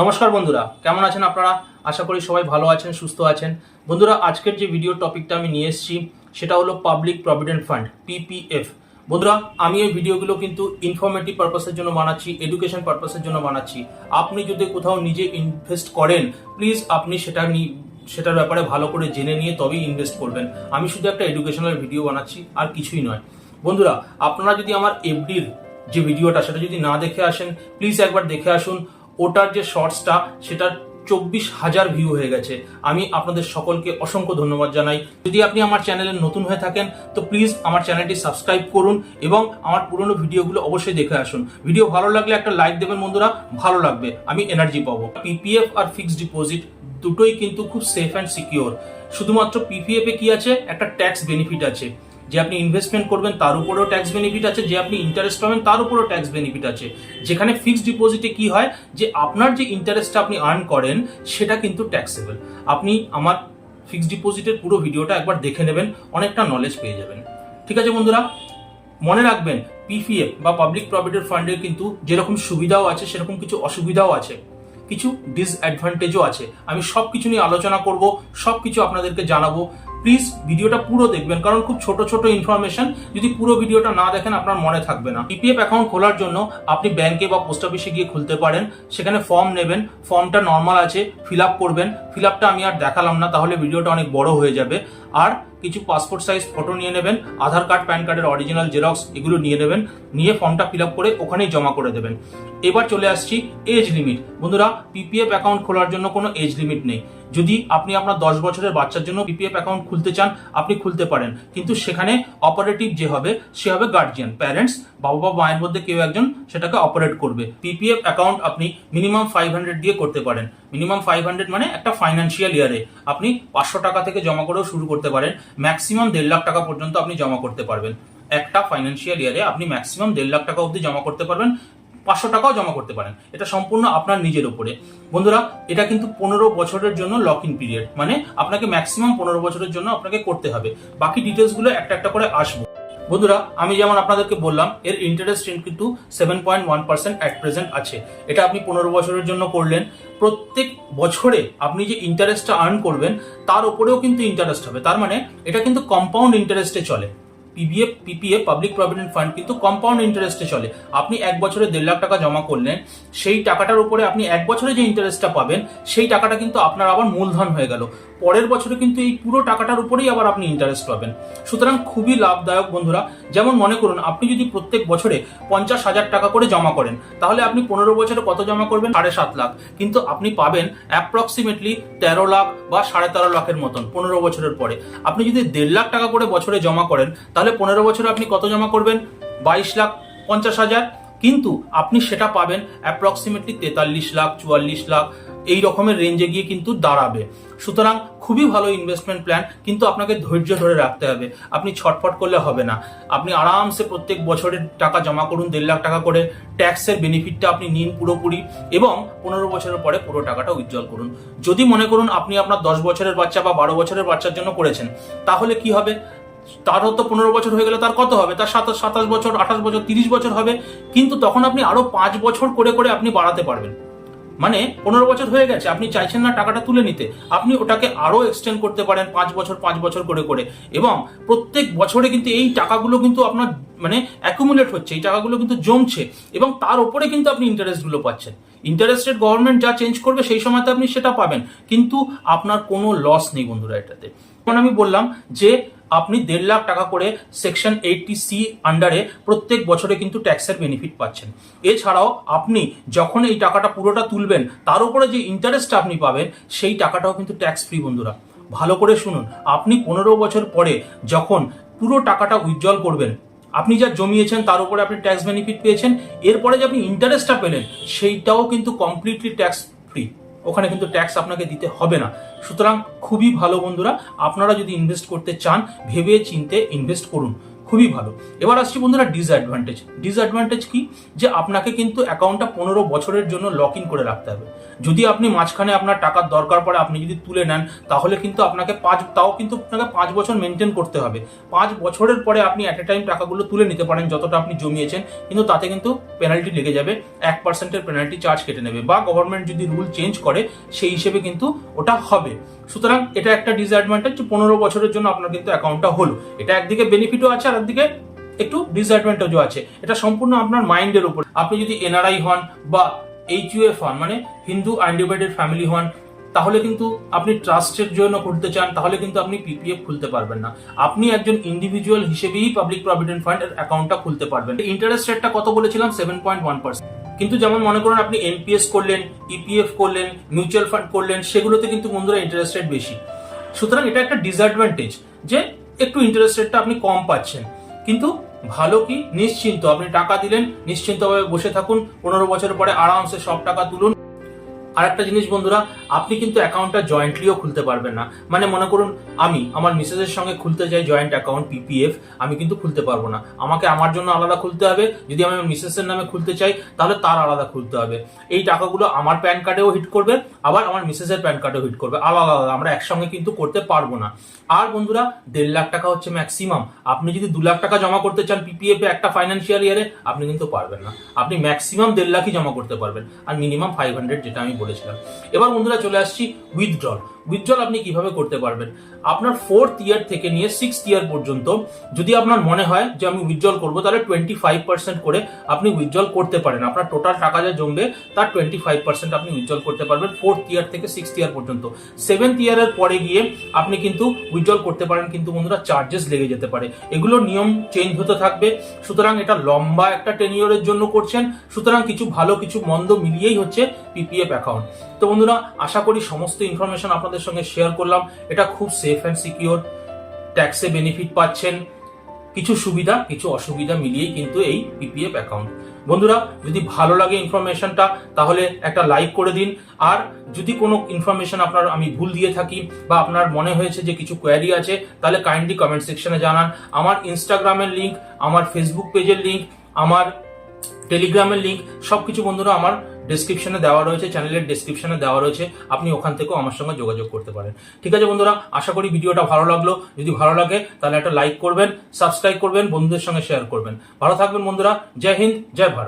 নমস্কার বন্ধুরা, কেমন আছেন আপনারা? আশা করি সবাই ভালো আছেন, সুস্থ আছেন। বন্ধুরা, আজকের যে ভিডিও টপিকটা আমি নিয়ে এসেছি, সেটা হলো পাবলিক প্রভিডেন্ট ফান্ড পিপিএফ বন্ধুরা, আমি এই ভিডিওগুলো কিন্তু ইনফরমেটিভ পারপাসের জন্য বানাচ্ছি এডুকেশন পারপাসের জন্য বানাচ্ছি। আপনি যদি কোথাও নিজে ইনভেস্ট করেন প্লিজ আপনি সেটা সেটার ব্যাপারে ভালো করে জেনে নিয়ে তবেই ইনভেস্ট করবেন। আমি শুধু একটা এডুকেশনাল ভিডিও বানাচ্ছি, আর কিছুই নয়। বন্ধুরা, আপনারা যদি আমার এফডির যে ভিডিওটা সেটা যদি না দেখে আসেন প্লিজ একবার দেখে আসুন। ওটার যে শর্টসটা সেটা চব্বিশ হাজার ভিউ হয়ে গেছে। আমি আপনাদের সকলকে অসংখ্য ধন্যবাদ জানাই। যদি আপনি আমার চ্যানেলে নতুন হয়ে থাকেন, তো প্লিজ আমার চ্যানেলটি সাবস্ক্রাইব করুন এবং আমার পুরনো ভিডিওগুলো অবশ্যই দেখে আসুন। ভিডিও ভালো লাগলে একটা লাইক দেবেন বন্ধুরা, ভালো লাগবে, আমি এনার্জি পাবো। পিপিএফ আর ফিক্সড ডিপোজিট দুটোই কিন্তু খুব সেফ অ্যান্ড সিকিওর শুধুমাত্র পিপিএফ কি আছে? একটা ট্যাক্স বেনিফিট আছে। যে আপনি ইনভেস্টমেন্ট করবেন, তার উপরেও ট্যাক্স বেনিফিট আছে। যে আপনি ইন্টারেস্ট পাবেন, তার উপরেও ট্যাক্স বেনিফিট আছে। যেখানে ফিক্সড ডিপোজিটে কি হয়? যে আপনার যে ইন্টারেস্টটা আপনি আর্ন করেন, সেটা কিন্তু ট্যাক্সেবল আপনি আমার ফিক্সড ডিপোজিটের পুরো ভিডিওটা একবার দেখে নেবেন, অনেকটা নলেজ পেয়ে যাবেন। ঠিক আছে বন্ধুরা? মনে রাখবেন পিপিএফ বা পাবলিক প্রভিডেন্ট ফান্ডের কিন্তু যেরকম সুবিধাও আছে, সেরকম কিছু অসুবিধাও আছে। কিছু ডিসঅ্যাডভান্টেজও আছে। আমি সব কিছু নিয়ে আলোচনা করব সব কিছু আপনাদেরকে জানাব। প্লিজ ভিডিওটা পুরো দেখবেন, কারণ খুব ছোট ছোট ইনফরমেশন যদি পুরো ভিডিওটা না দেখেন আপনার মনে থাকবে না। পিপিএফ অ্যাকাউন্ট খোলার জন্য আপনি ব্যাংকে বা পোস্ট অফিসে গিয়ে খুলতে পারেন, সেখানে ফর্ম নেবেন ফর্মটা নর্মাল আছে ফিল আপ করবেন ফিল আপটা আমি আর দেখালাম না, তাহলে ভিডিওটা অনেক বড় হয়ে যাবে। আর কিছু পাসপোর্ট সাইজ ফটো নিয়ে নেবেন, আধার কার্ড প্যান কার্ডের অরিজিনাল জেরক্স এগুলো নিয়ে নেবেন, নিয়ে ফর্মটা ফিল করে ওখানেই জমা করে দেবেন। এবার চলে আসছি এজ লিমিট বন্ধুরা পিপিএফ অ্যাকাউন্ট খোলার জন্য কোনো এজ লিমিট নেই। যদি আপনি আপনার দশ বছরের বাচ্চার জন্য পিপিএফ অ্যাকাউন্ট খুলতে চান, আপনি খুলতে পারেন। কিন্তু সেখানে অপারেটিভ যে হবে, সে হবে গার্জিয়ান প্যারেন্টস বাবা বা মায়ের মধ্যে কেউ একজন সেটাকে অপারেট করবে। পিপিএফ অ্যাকাউন্ট আপনি মিনিমাম ফাইভ হান্ড্রেড দিয়ে করতে পারেন। মিনিমাম ফাইভ হান্ড্রেড মানে একটা ফাইন্যান্সিয়াল ইয়ারে আপনি পাঁচশো টাকা থেকে জমা করেও শুরু করতে পারেন ম্যাক্সিমাম দেড় লাখ টাকা পর্যন্ত আপনি জমা করতে পারবেন। একটা ফাইন্যান্সিয়াল ইয়ারে আপনি ম্যাক্সিমাম দেড় লাখ টাকা অবধি জমা করতে পারবেন, পাঁচশো টাকাও জমা করতে পারেন। এটা সম্পূর্ণ আপনার নিজের উপরে। বন্ধুরা, এটা কিন্তু পনেরো বছরের জন্য লক ইন পিরিয়ড মানে আপনাকে ম্যাক্সিমাম পনেরো বছরের জন্য আপনাকে করতে হবে। বাকি ডিটেলসগুলো একটা একটা করে আসব। বন্ধুরা, আমি যেমন আপনাদেরকে বললাম, এর ইন্টারেস্ট রেট কিন্তু seven point one percent at present আছে। এটা আপনি পনেরো বছরের জন্য করলেন। প্রত্যেক বছরে আপনি যে ইন্টারেস্টটা আর্ন করবেন, তার উপরেও কিন্তু ইন্টারেস্ট হবে। তার মানে এটা কিন্তু কম্পাউন্ড ইন্টারেস্টে চলে। PBF PPF public provident fund কিন্তু কম্পাউন্ড ইন্টারেস্টে চলে। আপনি এক বছরে দেড় লাখ টাকা জমা করলেন, সেই টাকাটার উপরে আপনি এক বছরে যে ইন্টারেস্টটা পাবেন, সেই টাকাটা কিন্তু আপনার আবার মূলধন হয়ে গেল। পরের বছরে কিন্তু এই পুরো টাকাটার উপরেই আবার আপনি ইন্টারেস্ট পাবেন। সুতরাং খুবই লাভদায়ক বন্ধুরা, যেমন মনে করুন, আপনি যদি প্রত্যেক বছরে পঞ্চাশ হাজার টাকা করে জমা করেন, তাহলে আপনি পনেরো বছরে কত জমা করবেন? সাড়ে সাত লাখ। কিন্তু আপনি পাবেন অ্যাপ্রক্সিমেটলি তেরো লাখ বা সাড়ে তেরো লাখের মতন, পনেরো বছরের পরে। আপনি যদি দেড় লাখ টাকা করে বছরে জমা করেন, তাহলে পনেরো বছরে আপনি কত জমা করবেন? বাইশ লাখ পঞ্চাশ হাজার। কিন্তু আপনি সেটা পাবেন অ্যাপ্রক্সিমেটলি তেতাল্লিশ লাখ, চুয়াল্লিশ লাখ, এই রকমের রেঞ্জে গিয়ে কিন্তু দাঁড়াবে। সুতরাং খুবই ভালো ইনভেস্টমেন্ট প্ল্যান কিন্তু আপনাকে ধৈর্য ধরে রাখতে হবে। আপনি ছটফট করলে হবে না। আপনি আরামসে প্রত্যেক বছরের টাকা জমা করুন, দেড় লাখ টাকা করে। ট্যাক্সের বেনিফিটটা আপনি নিন পুরোপুরি এবং পনেরো বছরের পরে পুরো টাকাটা উজ্জ্বল করুন। যদি মনে করুন আপনি আপনার দশ বছরের বাচ্চা বা বারো বছরের বাচ্চার জন্য করেছেন, তাহলে কি হবে? তারও তো পনেরো বছর হয়ে গেলে তার কত হবে? তার সাতাশ সাতাশ বছর, আঠাশ বছর, তিরিশ বছর হবে। কিন্তু তখন আপনি আরও পাঁচ বছর করে করে আপনি বাড়াতে পারবেন। মানে পনেরো বছর হয়ে গেছে, আপনি চাইছেন না টাকাটা তুলে নিতে। আপনি ওটাকে আরও এক্সটেন্ড করতে পারেন পাঁচ বছর পাঁচ বছর করে করে। এবং প্রত্যেক বছরে কিন্তু এই টাকাগুলো কিন্তু আপনার মানে অ্যাকুমুলেট হচ্ছে, এই টাকাগুলো কিন্তু জমছে। এবং তার উপরে কিন্তু আপনি ইন্টারেস্টগুলো পাচ্ছেন। ইন্টারেস্ট রেট গভর্নমেন্ট যা চেঞ্জ করবে, সেই সময়তে আপনি সেটা পাবেন। কিন্তু আপনার কোনো লস নেই বন্ধুরা এটাতে। যেমন আমি বললাম যে আপনি দেড় লাখ টাকা করে সেকশন এইটটি সি আন্ডারে প্রত্যেক বছরে কিন্তু ট্যাক্সের বেনিফিট পাচ্ছেন। এছাড়াও আপনি যখন এই টাকাটা পুরোটা তুলবেন, তার উপরে যে ইন্টারেস্টটা আপনি পাবেন, সেই টাকাটাও কিন্তু ট্যাক্স ফ্রি বন্ধুরা। ভালো করে শুনুন, আপনি পনেরো বছর পরে যখন পুরো টাকাটা উজ্জ্বল করবেন, আপনি যা জমিয়েছেন তার উপরে আপনি ট্যাক্স বেনিফিট পেয়েছেন, এরপরে যে আপনি ইন্টারেস্টটা পেলেন, সেইটাও কিন্তু কমপ্লিটলি ট্যাক্স ফ্রি ওখানে কিন্তু ট্যাক্স আপনাকে দিতে হবে না। সুতরাং খুবই ভালো বন্ধুরা, আপনারা যদি ইনভেস্ট করতে চান ভেবে চিনতে ইনভেস্ট করুন। খুবই ভালো। এবার আসছি বন্ধুরা ডিসঅ্যাডভান্টেজ ডিসঅ্যাডভান্টেজ কি? যে আপনাকে কিন্তু অ্যাকাউন্টটা পনেরো বছরের জন্য লক ইন করে রাখতে হবে। যদি আপনি মাঝখানে আপনার টাকার দরকার পড়ে, আপনি যদি তুলে নেন, তাহলে কিন্তু আপনাকে পাঁচ, তাও কিন্তু আপনাকে পাঁচ বছর মেনটেন করতে হবে। পাঁচ বছরের পরে আপনি অ্যাট এ টাইম টাকাগুলো তুলে নিতে পারেন, যতটা আপনি জমিয়েছেন, কিন্তু তাতে কিন্তু পেনাল্টি লেগে যাবে। এক পার্সেন্টের পেনাল্টি চার্জ কেটে নেবে। বা গভর্নমেন্ট যদি রুল চেঞ্জ করে, সেই হিসেবে কিন্তু ওটা হবে। সুতরাং এটা একটা ডিসঅ্যাডভান্টেজ যে পনেরো বছরের জন্য আপনার কিন্তু অ্যাকাউন্টটা হলো। এটা একদিকে বেনিফিটও আছে আর একদিকে একটু ডিসঅ্যাডভান্টেজও আছে। এটা সম্পূর্ণ আপনার মাইন্ডের উপর। আপনি যদি এনআরআই হন বা এইচ ইউএফ হন মানে হিন্দু আনডিভাইডেড ফ্যামিলি হন, তাহলে কিন্তু আপনি ট্রাস্টের জন্য খুলতে চান, তাহলে কিন্তু আপনি পিপিএফ খুলতে পারবেন না। আপনি একজন ইন্ডিভিজুয়াল হিসেবেই পাবলিক প্রভিডেন্ট ফান্ডের অ্যাকাউন্টটা খুলতে পারবেন। ইন্টারেস্ট রেটটা কত বলেছিলাম? সেভেন পয়েন্ট ওয়ান পার্সেন্ট কিন্তু যেমন মনে করেন আপনি এনপিএস করলেন ইপিএফ করলেন মিউচুয়াল ফান্ড করলেন, সেগুলোতে কিন্তু বন্ধুরা ইন্টারেস্ট রেট বেশি। সুতরাং এটা একটা ডিসঅ্যাডভান্টেজ যে একটু ইন্টারেস্ট রেটটা আপনি কম পাচ্ছেন। কিন্তু ভালো কি? নিশ্চিন্ত। আপনি টাকা দিলেন, নিশ্চিন্তভাবে বসে থাকুন, পনেরো বছর পরে আরামসে সব টাকা তুলুন আর একটা জিনিস বন্ধুরা, আপনি কিন্তু অ্যাকাউন্টটা জয়েন্টলিও খুলতে পারবেন না। মানে মনে করুন, আমি আমার মিসেসের সঙ্গে খুলতে চাই জয়েন্ট অ্যাকাউন্ট পিপিএফ আমি কিন্তু খুলতে পারব না। আমাকে আমার জন্য আলাদা খুলতে হবে। যদি আমি আমার মিসেসের নামে খুলতে চাই, তাহলে তার আলাদা খুলতে হবে। এই টাকাগুলো আমার প্যান কার্ডেও হিট করবে, আবার আমার মিসেসের প্যান কার্ডেও হিট করবে। আলাদা আলাদা, আমরা একসঙ্গে কিন্তু করতে পারব না। আর বন্ধুরা, দেড় লাখ টাকা হচ্ছে ম্যাক্সিমাম আপনি যদি দু লাখ টাকা জমা করতে চান পিপিএফ এ একটা ফাইন্যান্সিয়াল ইয়ারে আপনি কিন্তু পারবেন না। আপনি ম্যাক্সিমাম দেড় লাখই জমা করতে পারবেন। আর মিনিমাম ফাইভ হান্ড্রেড যেটা আমি বলেছিলাম এবার বন্ধুরা চলে আসছি উইথড্রল উইথড্রল আপনি কীভাবে করতে পারবেন? আপনার ফোর্থ ইয়ার থেকে নিয়ে সিক্স ইয়ার পর্যন্ত যদি আপনার মনে হয় যে আমি উইথড্রল করব, তাহলে টোয়েন্টি ফাইভ পার্সেন্ট করে আপনি উইথড্রল করতে পারেন। আপনার টোটাল টাকা যা জমবে, তার টোয়েন্টি ফাইভ পার্সেন্ট আপনি উইথড্রল করতে পারবেন ফোর্থ ইয়ার থেকে সিক্স ইয়ার পর্যন্ত। সেভেন্থ ইয়ারের পরে গিয়ে আপনি কিন্তু উইথড্রল করতে পারেন, কিন্তু বন্ধুরা চার্জেস লেগে যেতে পারে। এগুলো নিয়ম চেঞ্জ হতে থাকবে। সুতরাং এটা লম্বা একটা টেনিয়রের জন্য করছেন। সুতরাং কিছু ভালো, কিছু মন্দ মিলিয়েই হচ্ছে পিপিএফ অ্যাকাউন্ট তো বন্ধুরা, আশা করি সমস্ত ইনফরমেশন আপনাদের সঙ্গে শেয়ার করলাম। এটা খুব সেফ অ্যান্ড সিকিওর ট্যাক্সে বেনিফিট পাচ্ছেন। কিছু সুবিধা, কিছু অসুবিধা মিলিয়েই কিন্তু এই পিপিএফ অ্যাকাউন্ট বন্ধুরা, যদি ভালো লাগে ইনফরমেশনটা তাহলে একটা লাইক করে দিন। আর যদি কোনো ইনফরমেশন আপনার আমি ভুল দিয়ে থাকি বা আপনার মনে হয়েছে যে কিছু কোয়ারি আছে, তাহলে কাইন্ডলি কমেন্ট সেকশনে জানান। আমার ইনস্টাগ্রামের লিঙ্ক আমার ফেসবুক পেজের লিঙ্ক আমার টেলিগ্রামের লিঙ্ক সবকিছু বন্ধুরা আমার ডিসক্রিপশনে দেওয়া রয়েছে চ্যানেলের ডিসক্রিপশনে দেওয়া রয়েছে, আপনি ওখান থেকেও আমার সঙ্গে যোগাযোগ করতে পারেন। ঠিক আছে বন্ধুরা, আশা করি ভিডিওটা ভালো লাগল। যদি ভালো লাগে, তাহলে একটা লাইক করবেন সাবস্ক্রাইব করবেন, বন্ধুদের সঙ্গে শেয়ার করবেন। ভালো থাকবেন বন্ধুরা, জয় হিন্দ, জয় ভারত।